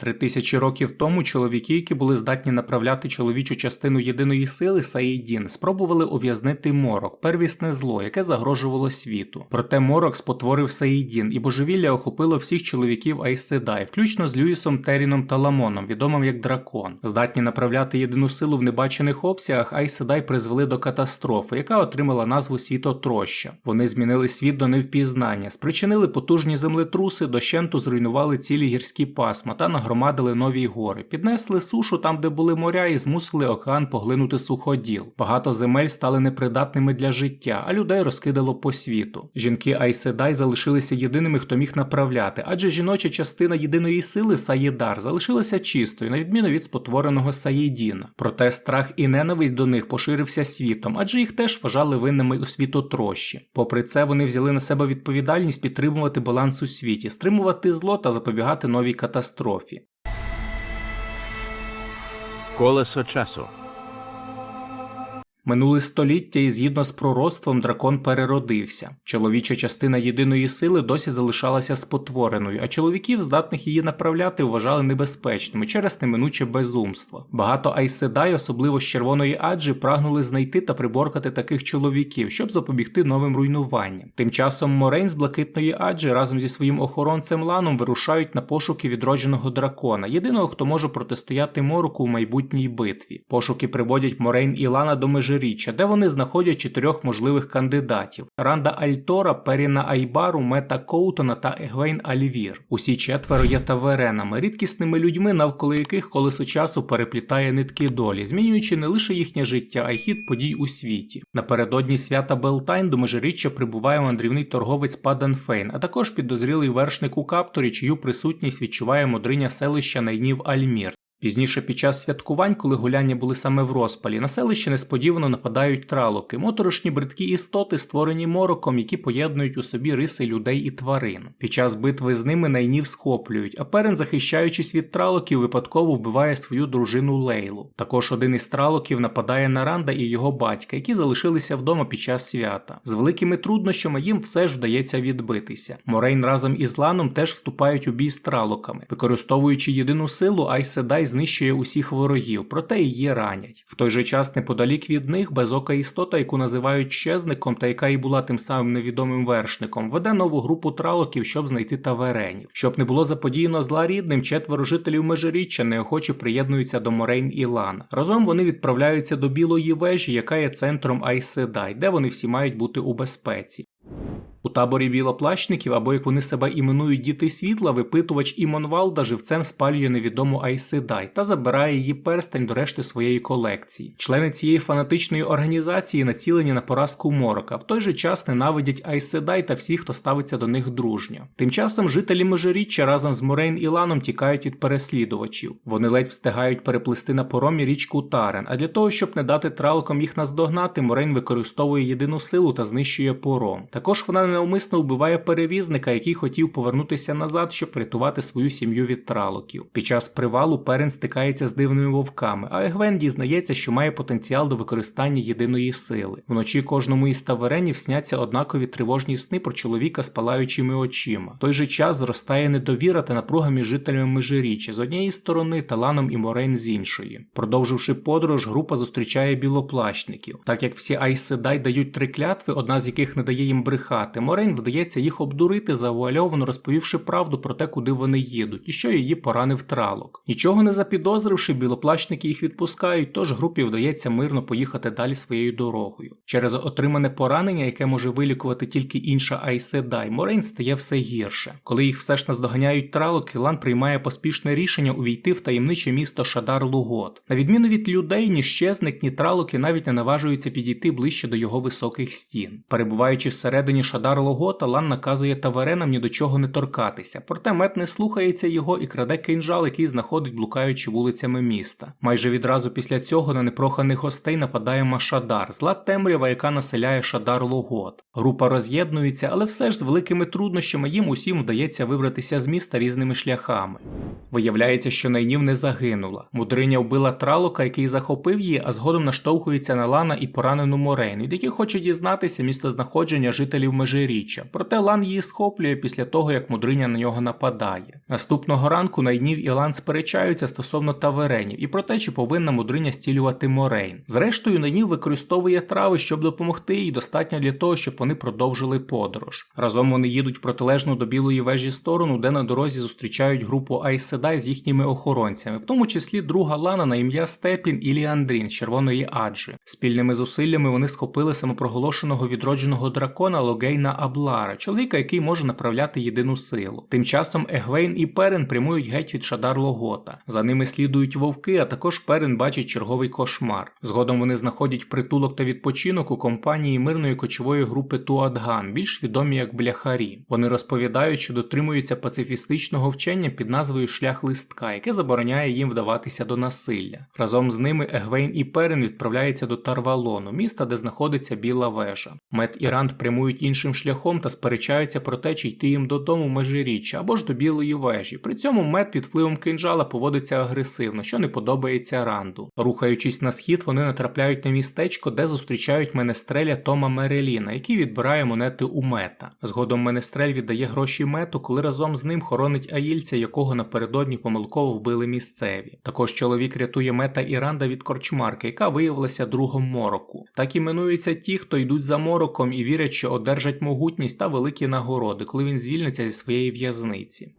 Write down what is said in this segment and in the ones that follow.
Три тисячі років тому чоловіки, які були здатні направляти чоловічу частину єдиної сили Саїдін, спробували ув'язнити морок, первісне зло, яке загрожувало світу. Проте морок спотворив Саїдін, і божевілля охопило всіх чоловіків Айседай, включно з Люїсом Теріном та Ламоном, відомим як дракон. Здатні направляти єдину силу в небачених обсягах, Айседай призвели до катастрофи, яка отримала назву Світотроща. Вони змінили світ до невпізнання, спричинили потужні землетруси, дощенту зруйнували цілі гірські пасма та нагромадили нові гори, піднесли сушу там, де були моря, і змусили океан поглинути суходіл. Багато земель стали непридатними для життя, а людей розкидало по світу. Жінки Айседай залишилися єдиними, хто міг направляти, адже жіноча частина єдиної сили Саєдар залишилася чистою, на відміну від спотвореного Саєдіна. Проте страх і ненависть до них поширився світом, адже їх теж вважали винними у світотрощі. Попри це, вони взяли на себе відповідальність підтримувати баланс у світі, стримувати зло та запобігати новій катастрофі. Колесо часу. Минуле століття і згідно з пророцтвом дракон переродився. Чоловіча частина єдиної сили досі залишалася спотвореною, а чоловіків, здатних її направляти, вважали небезпечними через неминуче безумство. Багато айседай, особливо з червоної аджі, прагнули знайти та приборкати таких чоловіків, щоб запобігти новим руйнуванням. Тим часом Морейн з блакитної аджі разом зі своїм охоронцем Ланом вирушають на пошуки відродженого дракона, єдиного, хто може протистояти мороку у майбутній битві. Пошуки приводять Морейн і Лана до межиріччя, де вони знаходять чотирьох можливих кандидатів: Ранда Альтора, Періна Айбару, Мета Коутона та Егвейн Альвір. Усі четверо є таверенами, рідкісними людьми, навколо яких колесо часу переплітає нитки долі, змінюючи не лише їхнє життя, а й хід подій у світі. Напередодні свята Белтайн до межиріччя прибуває мандрівний торговець Паданфейн, а також підозрілий вершник у капторі, чию присутність відчуває мудриня селища Найнів Альмір. Пізніше під час святкувань, коли гуляння були саме в розпалі, на селище несподівано нападають тралоки, моторошні бридкі істоти, створені мороком, які поєднують у собі риси людей і тварин. Під час битви з ними найнів схоплюють, а перен, захищаючись від тралоків, випадково вбиває свою дружину Лейлу. Також один із тралоків нападає на Ранда і його батька, які залишилися вдома під час свята. З великими труднощами їм все ж вдається відбитися. Морейн разом із Ланом теж вступають у бій з тралоками, використовуючи єдину силу, Айседай знищує усіх ворогів, проте її ранять. В той же час, неподалік від них, безока істота, яку називають щезником, та яка і була тим самим невідомим вершником, веде нову групу тралоків, щоб знайти таверенів. Щоб не було заподіяно зла рідним, четверо жителів межиріччя неохоче приєднуються до Морейн і Лан. Разом вони відправляються до білої вежі, яка є центром Айседай, де вони всі мають бути у безпеці. У таборі білоплащників, або як вони себе іменують діти світла, випитувач Імонвалда живцем спалює невідому Айседай та забирає її перстень до решти своєї колекції. Члени цієї фанатичної організації націлені на поразку морока, в той же час ненавидять Айседай та всіх, хто ставиться до них дружньо. Тим часом жителі межиріччя разом з Морейн і Ланом тікають від переслідувачів. Вони ледь встигають переплисти на поромі річку Тарен, а для того, щоб не дати тралкам їх наздогнати, Морейн використовує єдину силу та знищує пором. Також вона неумисно вбиває перевізника, який хотів повернутися назад, щоб врятувати свою сім'ю від тралоків. Під час привалу Перен стикається з дивними вовками, а Егвен дізнається, що має потенціал до використання єдиної сили. Вночі кожному із таверенів сняться однакові тривожні сни про чоловіка з палаючими очима. Той же час зростає недовіра та напруга між жителями межиріччя з однієї сторони та Ланом і Морейн з іншої. Продовживши подорож, група зустрічає білоплащників. Так як всі Айседай дають три клятви, одна з яких не дає їм брехати, Морейн вдається їх обдурити, завуальовано розповівши правду про те, куди вони їдуть, і що її поранив тралок. Нічого не запідозривши, білоплащники їх відпускають, тож групі вдається мирно поїхати далі своєю дорогою. Через отримане поранення, яке може вилікувати тільки інша Айседай, Морейн стає все гірше. Коли їх все ж наздоганяють тралок, Ілан приймає поспішне рішення увійти в таємниче місто Шадар Лугот. На відміну від людей, ні щезник, ні тралоки навіть не наважуються підійти ближче до його високих стін. Перебуваючи всередині Шадар Лугота, Лан наказує таверенам ні до чого не торкатися, проте мед не слухається його і краде кинжал, який знаходить блукаючи вулицями міста. Майже відразу після цього на непроханих гостей нападає Машадар, зла темрява, яка населяє Шадар Лугот. Група роз'єднується, але все ж з великими труднощами їм усім вдається вибратися з міста різними шляхами. Виявляється, що найнів не загинула. Мудриня вбила тралока, який захопив її, а згодом наштовхується на Лана і поранену Морейн, від яких хоче дізнатися місце знаходження жителів межиріччя межиріччя, проте Лан її схоплює після того, як мудриня на нього нападає. Наступного ранку Найнів і Лан сперечаються стосовно таверенів і про те, чи повинна мудриня стілювати Морейн. Зрештою, Найнів використовує трави, щоб допомогти їй достатньо для того, щоб вони продовжили подорож. Разом вони їдуть в протилежну до білої вежі сторону, де на дорозі зустрічають групу Айседай з їхніми охоронцями, в тому числі друга Лана на ім'я Степін і Ліандрін з червоної Аджі. Спільними зусиллями вони схопили самопроголошеного відродженого дракона Логейна Аблара, чоловіка, який може направляти єдину силу. Тим часом Егвейн і Перен прямують геть від Шадар Логота. За ними слідують вовки, а також Перен бачить черговий кошмар. Згодом вони знаходять притулок та відпочинок у компанії мирної кочової групи Туадган, більш відомі як бляхарі. Вони розповідають, що дотримуються пацифістичного вчення під назвою Шлях листка, яке забороняє їм вдаватися до насилля. Разом з ними Егвейн і Перен відправляються до Тарвалону, міста, де знаходиться Біла вежа. Мед і Ранд прямують іншим шляхом та сперечаються про те, чи йти їм додому межиріччя або ж до білої вежі. При цьому мед під впливом кинджала поводиться агресивно, що не подобається Ранду. Рухаючись на схід, вони натрапляють на містечко, де зустрічають менестреля Тома Мереліна, який відбирає монети у мета. Згодом менестрель віддає гроші мету, коли разом з ним хоронить аїльця, якого напередодні помилково вбили місцеві. Також чоловік рятує мета і Ранда від корчмарки, яка виявилася другом мороку. Так іменуються ті, хто йдуть за мороком і вірять, що одержать могутність та великі нагороди, коли він звільниться зі своєї в'язниці.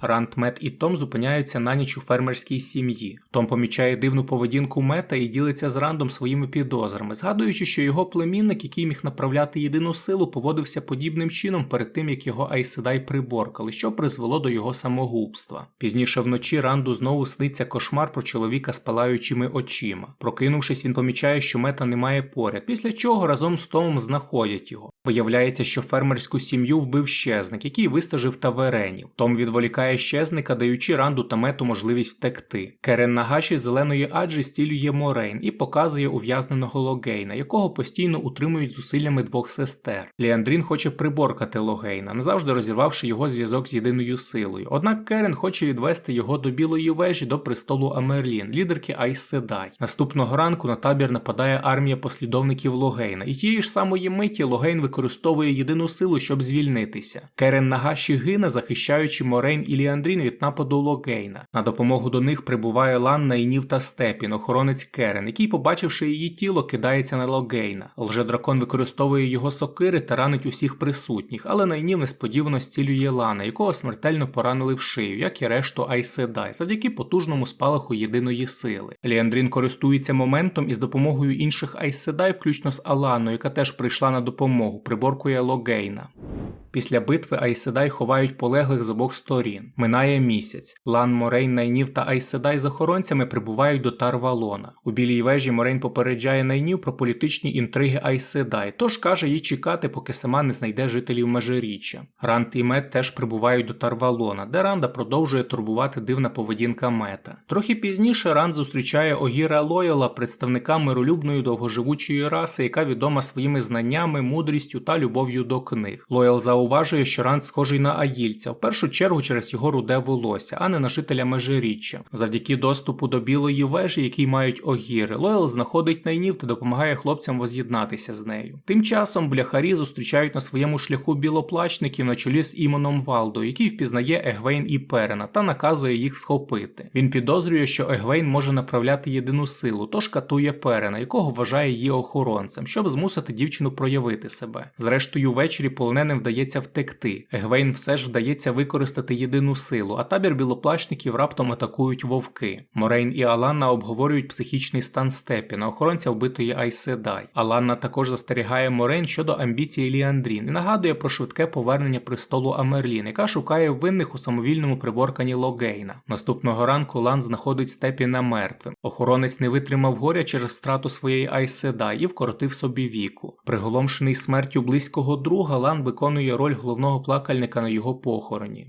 Ранд, Мет і Том зупиняються на ніч у фермерській сім'ї. Том помічає дивну поведінку мета і ділиться з Рандом своїми підозрами, згадуючи, що його племінник, який міг направляти єдину силу, поводився подібним чином перед тим, як його Айседай приборкали, що призвело до його самогубства. Пізніше вночі Ранду знову сниться кошмар про чоловіка з палаючими очима. Прокинувшись, він помічає, що мета немає поряд, після чого разом з Томом знаходять його. Виявляється, що фермерську сім'ю вбив щезник, який вистежив таверенів. Том відволікає щезника, даючи Ранду та мету можливість втекти. Керен Нагаші зеленої аджі стілює Морейн і показує ув'язненого Логейна, якого постійно утримують зусиллями двох сестер. Ліандрін хоче приборкати Логейна, назавжди розірвавши його зв'язок з єдиною силою. Однак Керен хоче відвести його до білої вежі до престолу Амерлін, лідерки Айс Седай. Наступного ранку на табір нападає армія послідовників Логейна, і тієї ж самої миті Логейн використовує єдину силу, щоб звільнитися. Керен Нагаші гине, захищаючи Морейн і Ліандрін від нападу Логейна. На допомогу до них прибуває Лан Найнів та Степін, охоронець Керен, який, побачивши її тіло, кидається на Логейна. Лжедракон використовує його сокири та ранить усіх присутніх, але Найнів несподівано зцілює Лана, якого смертельно поранили в шию, як і решту Айседай, завдяки потужному спалаху єдиної сили. Ліандрін користується моментом і з допомогою інших Айседай, включно з Аланою, яка теж прийшла на допомогу, приборкує Логейна. Після битви Айседай ховають полеглих з обох сторін. Минає місяць. Лан Морейн, Найнів та Айседай з охоронцями прибувають до Тарвалона. У білій вежі Морейн попереджає Найнів про політичні інтриги Айседай, тож каже їй чекати, поки сама не знайде жителів межиріччя. Ранд і Мет теж прибувають до Тарвалона, де Ранда продовжує турбувати дивна поведінка Мета. Трохи пізніше Ранд зустрічає Огіра Лояла, представника миролюбної довгоживучої раси, яка відома своїми знаннями, мудрістю та любов'ю до книг. Лоял зауважує, що Ранд схожий на Аїльця, в першу чергу через його руде волосся, а не на жителя межиріччя. Завдяки доступу до білої вежі, який мають огіри, Лоял знаходить найнів та допомагає хлопцям воз'єднатися з нею. Тим часом бляхарі зустрічають на своєму шляху білоплачників на чолі з Імоном Валдо, який впізнає Егвейн і Перена та наказує їх схопити. Він підозрює, що Егвейн може направляти єдину силу, тож катує Перена, якого вважає її охоронцем, щоб змусити дівчину проявити себе. Зрештою, ввечері полоненим вдається втекти. Егвейн все ж вдається використати єдину силу, а табір білоплачників раптом атакують вовки. Морейн і Аланна обговорюють психічний стан Степіна, охоронця вбитої Айседай. Аланна також застерігає Морейн щодо амбіції Ліандрін і нагадує про швидке повернення престолу Амерлін, яка шукає винних у самовільному приборканні Логейна. Наступного ранку Лан знаходить Степіна мертвим. Охоронець не витримав горя через страту своєї Айседай і вкоротив собі віку. Приголомшений смертю близького друга, Лан виконує роль головного плакальника на його похороні.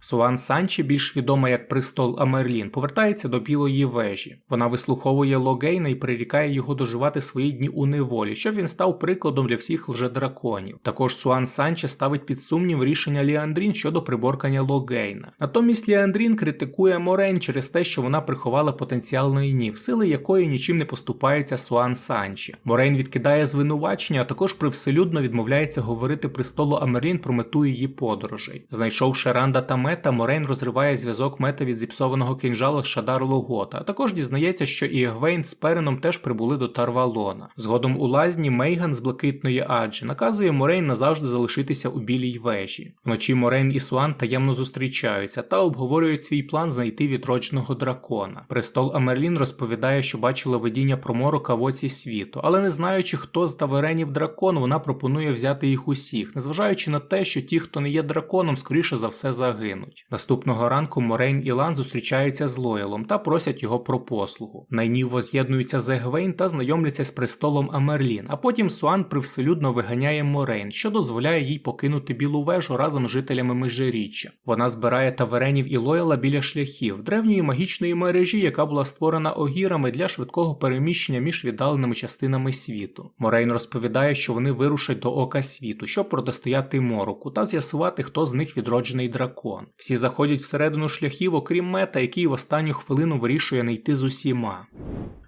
Суан Санчі, більш відома як престол Амерлін, повертається до білої вежі. Вона вислуховує Логейна і прирікає його доживати свої дні у неволі, щоб він став прикладом для всіх лжедраконів. Також Суан Санче ставить під сумнів рішення Ліандрін щодо приборкання Логейна. Натомість Ліандрін критикує Морейн через те, що вона приховала потенціал Нойнів, сили якої нічим не поступаються Суан Санчі. Морейн відкидає звинувачення, а також привселюдно відмовляється говорити престолу Амерлін про мету її подорожей. Знайшовши Ранда та Мета, Морейн розриває зв'язок Мета від зіпсованого кинжала Шадар Логота, а також дізнається, що і Егвейн з Переном теж прибули до Тарвалона. Згодом у лазні Мейган з блакитної Аджі наказує Морейн назавжди залишитися у білій вежі. Вночі Морейн і Суан таємно зустрічаються та обговорюють свій план знайти відродженого дракона. Престол Амерлін розповідає, що бачила видіння про морока в оці світу, але не знаючи, хто з таверенів дракон, вона пропонує взяти їх усіх, незважаючи на те, що ті, хто не є драконом, скоріше за все загинуть. Наступного ранку Морейн і Лан зустрічаються з Лоялом та просять його про послугу. Найнів воз'єднуються з Егвейн та знайомляться з престолом Амерлін, а потім Суан привселюдно виганяє Морейн, що дозволяє їй покинути білу вежу разом з жителями Межиріччя. Вона збирає таверенів і Лояла біля шляхів, древньої магічної мережі, яка була створена огірами для швидкого переміщення між віддаленими частинами світу. Морейн розповідає, що вони вирушать до ока світу, щоб протистояти мороку та з'ясувати, хто з них відроджений дракон. Всі заходять всередину шляхів, окрім мета, який в останню хвилину вирішує не йти з усіма.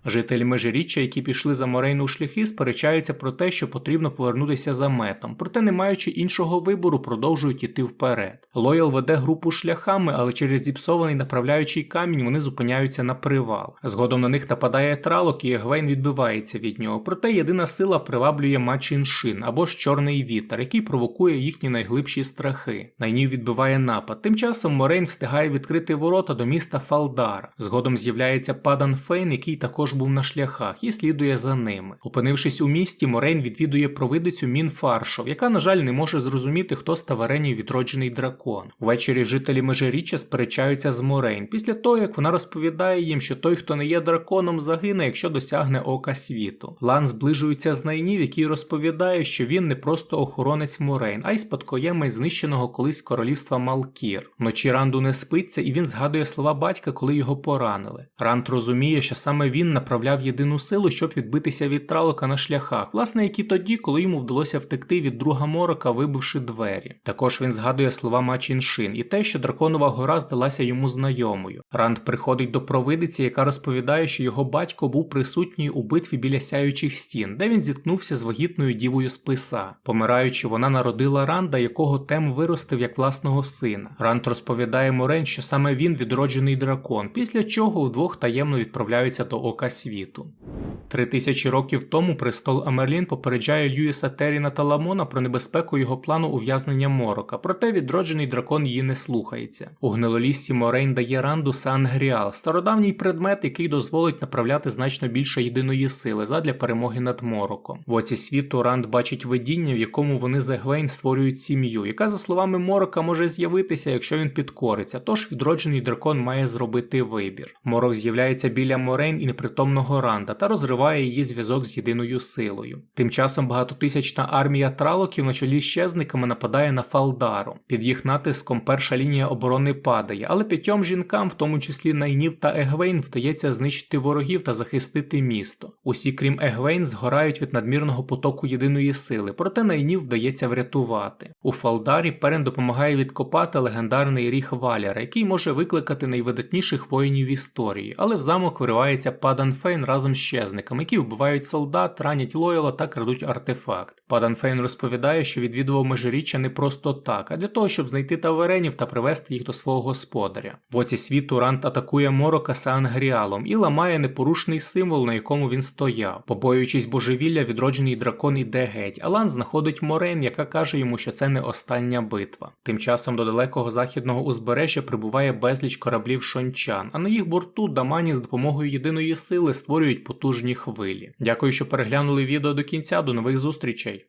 Жителі Межиріччя, які пішли за Морейну у шляхи, сперечаються про те, що потрібно повернутися за метом, проте, не маючи іншого вибору, продовжують іти вперед. Лоял веде групу шляхами, але через зіпсований направляючий камінь вони зупиняються на привал. Згодом на них нападає тралок, і Егвейн відбивається від нього. Проте єдина сила приваблює Мачин Шин або ж чорний вітер, який провокує їхні найглибші страхи. Найнів відбиває напад. Тим часом Морейн встигає відкрити ворота до міста Фалдар. Згодом з'являється Падан Фейн, який також був на шляхах, і слідує за ними. Опинившись у місті, Морейн відвідує провидицю Мін Фаршов, яка, на жаль, не може зрозуміти, хто з таверенів відроджений дракон. Ввечері жителі Межиріччя сперечаються з Морейн після того, як вона розповідає їм, що той, хто не є драконом, загине, якщо досягне ока світу. Лан зближується з найнів, який розповідає, що він не просто охоронець Морейн, а й спадкоємець знищеного колись королівства Малкір. Вночі Ранду не спиться, і він згадує слова батька, коли його поранили. Ранд розуміє, що саме він направляв єдину силу, щоб відбитися від тралока на шляхах, власне, як і тоді, коли йому вдалося втекти від друга морока, вибивши двері. Також він згадує слова Мачіншин і те, що драконова гора здалася йому знайомою. Ранд приходить до провидиці, яка розповідає, що його батько був присутній у битві біля сяючих стін, де він зіткнувся з вагітною дівою списа. Помираючи, вона народила Ранда, якого тем виростив як власного сина. Ранд розповідає Морен, що саме він відроджений дракон, після чого удвох таємно відправляються до ока світу. Три тисячі років тому престол Амерлін попереджає Льюіса Теріна та Ламона про небезпеку його плану ув'язнення Морока, проте відроджений дракон її не слухається. У гнилолісці Морейн дає Ранду Сан-Гріал, стародавній предмет, який дозволить направляти значно більше єдиної сили задля перемоги над Мороком. В оці світу Ранд бачить видіння, в якому вони з Егвейн створюють сім'ю, яка, за словами Морока, може з'явитися, якщо він підкориться. Тож відроджений дракон має зробити вибір. Морок з'являється біля Морейн і непритомного Ранда та розриває її зв'язок з єдиною силою. Тим часом багатотисячна армія тралоків на чолі з щезниками нападає на Фалдару. Під їх натиском перша лінія оборони падає, але п'ятьом жінкам, в тому числі Найнів та Егвейн, вдається знищити ворогів та захистити місто. Усі, крім Егвейн, згорають від надмірного потоку єдиної сили, проте Найнів вдається врятувати. У Фалдарі Перен допомагає відкопати легендарний ріг Валяра, який може викликати найвидатніших воїнів історії, але в замок виривається Падан Фейн разом з щезниками, які вбивають солдат, ранять Лойла та крадуть артефакт. Падан Фейн розповідає, що відвідував межиріччя не просто так, а для того, щоб знайти таверенів та привести їх до свого господаря. В оці світу Рант атакує Морока Саангріалом і ламає непорушний символ, на якому він стояв. Побоюючись божевілля, відроджений дракон іде геть, Алан знаходить Морейн, яка каже йому, що це не остання битва. Тим часом до далекого західного узбережжя прибуває безліч кораблів шончан, а на їх борту Дамані з допомогою єдиної сили створюють потужні хвилі. Дякую, що переглянули відео до кінця. До нових зустрічей!